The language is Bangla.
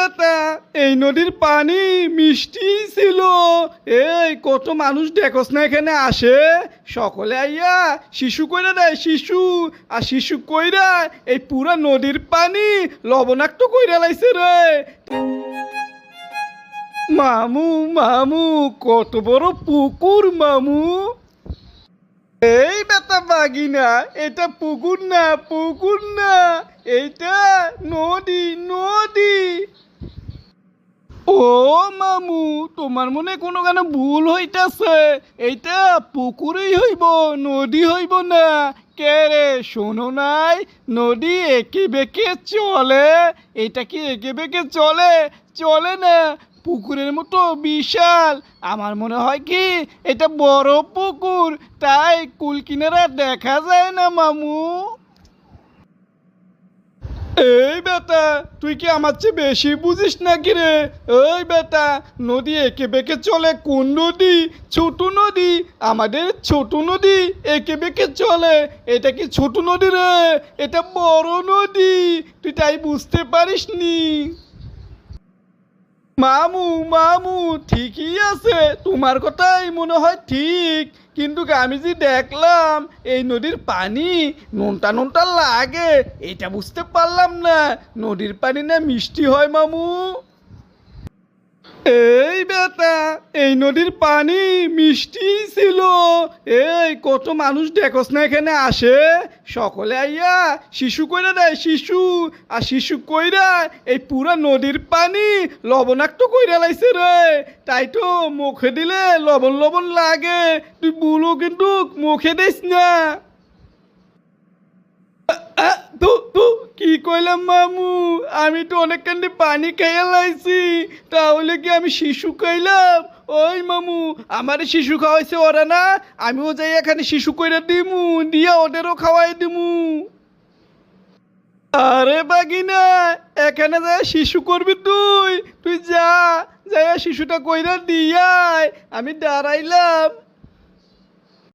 বেটা এই নদীর পানি মিষ্টি ছিল। এই কত মানুষ দেখোস না এখানে আসে? সকলে আইয়া শিশু কইরা দেয়, শিশু, আর শিশু কইরা এই পুরা নদীর পানি লবণাক্ত কইরা লাইছে রে। মামু মামু, কত বড় পুকুর মামু। এই বেটা বাগিনা, এটা পুকুর না পুকুর না। এইটা নদী নদী। ও মামু, তোমার মনে কোনো কেন ভুল হইতাছে? এইটা পুকুরেই হইব, নদী হইব না। কে রে, শোনো নাই, নদী একে বেঁকে চলে। এটা কি একে বেঁকে চলে? চলে না, পুকুরের মতো বিশাল। আমার মনে হয় কি, এটা বড় পুকুর, তাই কুল কিনারা দেখা যায় না, মামু। এই বেটা, তুই কি আমার চেয়ে বেশি বুঝিস নাকি রে? এই বেটা, নদী একে বেঁকে চলে কোন নদী? ছোট নদী, আমাদের ছোট নদী একে বেঁকে চলে। এটা কি ছোট নদী রে? এটা বড় নদী। তুই তাই বুঝতে পারিস নি মামু মামু, ঠিকই আছে। তোমার কথাই মনে হয় ঠিক। কিন্তু আমি যে দেখলাম, এই নদীর পানি নুনটা নুনটা লাগে, এটা বুঝতে পারলাম না। নদীর পানি না মিষ্টি হয়, মামু? এই বেটা, এই নদীর পানি মিষ্টি ছিল। এই কত মানুষ দেখোস না এখানে আসে। সকলে আইয়া শিশু কইরা দেয়, শিশু, আর শিশু কইরা এই পুরা নদীর পানি লবণাক্ত কইরা লাইছে রে। তাই তো মুখে দিলে লবণ লবণ লাগে। তুই বুলো কিন্তু মুখে দিস না আ, তু তু কি কইলাম, মামু, আমি তো অনেকখানি পানি খাইয়া লাইছি, তাহলে কি আমি শিশু খাইলাম ওই মামু, আমার শিশু খাওয়াইছে ওরা না, আমিও যাই এখানে শিশু কইরা দিমু, দিয়া ওদেরও খাওয়াই দিমু। আরে বাগিনা, এখানে যায় শিশু করবি তুই তুই যা, যাইয়া শিশুটা কইরা দিয়াই, আমি দাঁড়াইলাম।